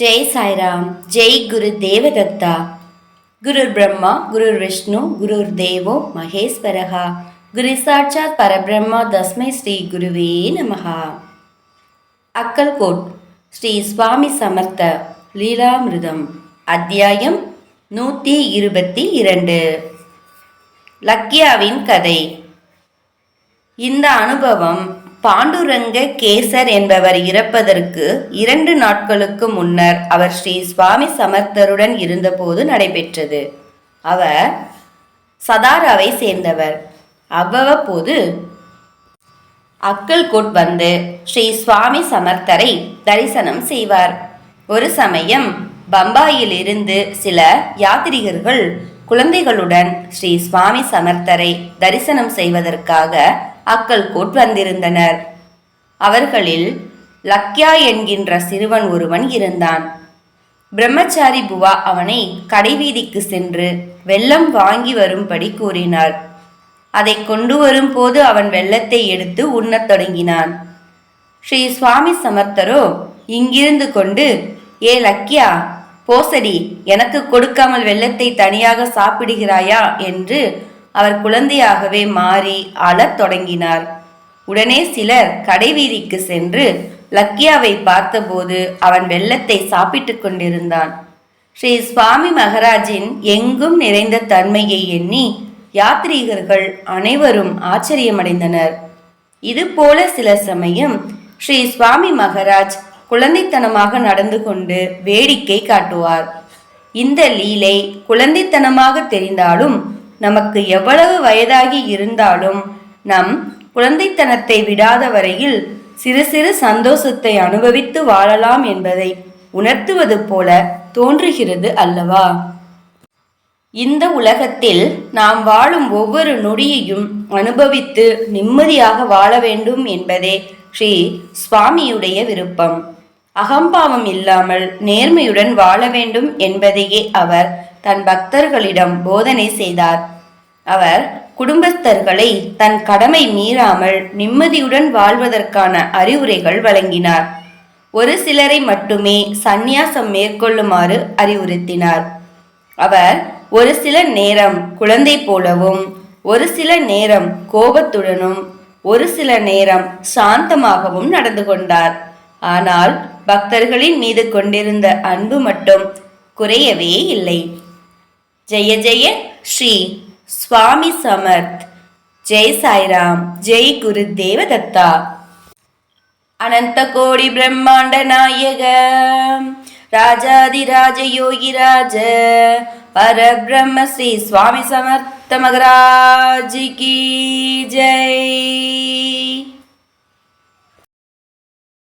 ஜெய் சாய்ராம் ஜெய் குரு தேவதத்தா. குருர் பிரம்மா குருர் விஷ்ணு குருர் தேவோ மகேஸ்வரகா குரு சாட்சாத் பரபிரம்மா தஸ்மை ஸ்ரீ குருவே நமகா அக்கல்கோட் ஸ்ரீ சுவாமி சமர்த்த லீலாமிருதம் அத்தியாயம் நூற்றி இருபத்தி இரண்டு. லக்யாவின் கதை. இந்த அனுபவம் பாண்டுரங்க கேசர் என்பவர் இறப்பதற்கு இரண்டு நாட்களுக்கு முன்னர் அவர் ஸ்ரீ சுவாமி சமர்த்தருடன் இருந்தபோது நடைபெற்றது. அவர் சதாராவை சேர்ந்தவர். அவ்வப்போது அக்கல்கோட் வந்து ஸ்ரீ சுவாமி சமர்த்தரை தரிசனம் செய்வார். ஒரு சமயம் பம்பாயிலிருந்து சில யாத்திரிகர்கள் குழந்தைகளுடன் ஸ்ரீ சுவாமி சமர்த்தரை தரிசனம் செய்வதற்காக அக்கல்கோட் வந்திருந்தனர். அவர்களில் லக்யா என்கின்ற சிறுவன் ஒருவன் இருந்தான். பிரம்மச்சாரி புவா அவனை கடைவீதிக்கு சென்று வெள்ளம் வாங்கி வரும்படி கூறினார் அதை கொண்டு வரும்போது அவன் வெள்ளத்தை எடுத்து உண்ணத் தொடங்கினான். ஸ்ரீ சுவாமி சமர்த்தரோ இங்கிருந்து கொண்டு ஏ லக்கியா போசடி எனக்கு கொடுக்காமல் வெள்ளத்தை தனியாக சாப்பிடுகிறாயா? என்று அவர் குழந்தையாகவே மாறி அழத் தொடங்கினார். உடனே சிலர் கடைவீதிக்கு சென்று லக்கியாவை பார்த்தபோது அவன் வெள்ளத்தை சாப்பிட்டுக் கொண்டிருந்தான். ஸ்ரீ சுவாமி மகராஜின் எங்கும் நிறைந்த தன்மையை எண்ணி யாத்ரீகர்கள் அனைவரும் ஆச்சரியமடைந்தனர். இதுபோல சில சமயம் ஸ்ரீ சுவாமி மகராஜ் குழந்தைத்தனமாக நடந்து கொண்டு வேடிக்கை காட்டுவார். இந்த லீலை குழந்தைத்தனமாக தெரிந்தாலும் நமக்கு எவ்வளவு வயதாகி இருந்தாலும் நம் குழந்தைத்தனத்தை விடாத வரையில் சிறு சிறு சந்தோஷத்தை அனுபவித்து வாழலாம் என்பதை உணர்த்துவது போல தோன்றுகிறது அல்லவா? இந்த உலகத்தில் நாம் வாழும் ஒவ்வொரு நொடியையும் அனுபவித்து நிம்மதியாக வாழ வேண்டும் என்பதே ஸ்ரீ சுவாமியுடைய விருப்பம். அகம்பாவம் இல்லாமல் நேர்மையுடன் வாழ வேண்டும் என்பதையே அவர் தன் பக்தர்களிடம் போதனை செய்தார். அவர் குடும்பஸ்தர்களை தன் கடமை மீறாமல் நிம்மதியுடன் வாழ்வதற்கான அறிவுரைகள் வழங்கினார். ஒரு சிலரை மட்டுமே சந்நியாசம் மேற்கொள்ளுமாறு அறிவுறுத்தினார். அவர் ஒரு சில நேரம் குழந்தை போலவும் ஒரு சில நேரம் கோபத்துடனும் ஒரு சில நேரம் சாந்தமாகவும் நடந்து கொண்டார். ஆனால் பக்தர்களின் மீது கொண்டிருந்த அன்பு மட்டும் குறையவே இல்லை. ஜெய ஜெய ஸ்ரீ சுவாமி சமர்த். ஜெய் சாய்ராம் ஜெய் குரு தேவதத்தா. அனந்த கோடி பிரம்மாண்ட நாயக ராஜாதிராஜ யோகிராஜ பரபிரம்ம ஸ்ரீ சுவாமி சமர்த்த மகராஜ் கி ஜெய்.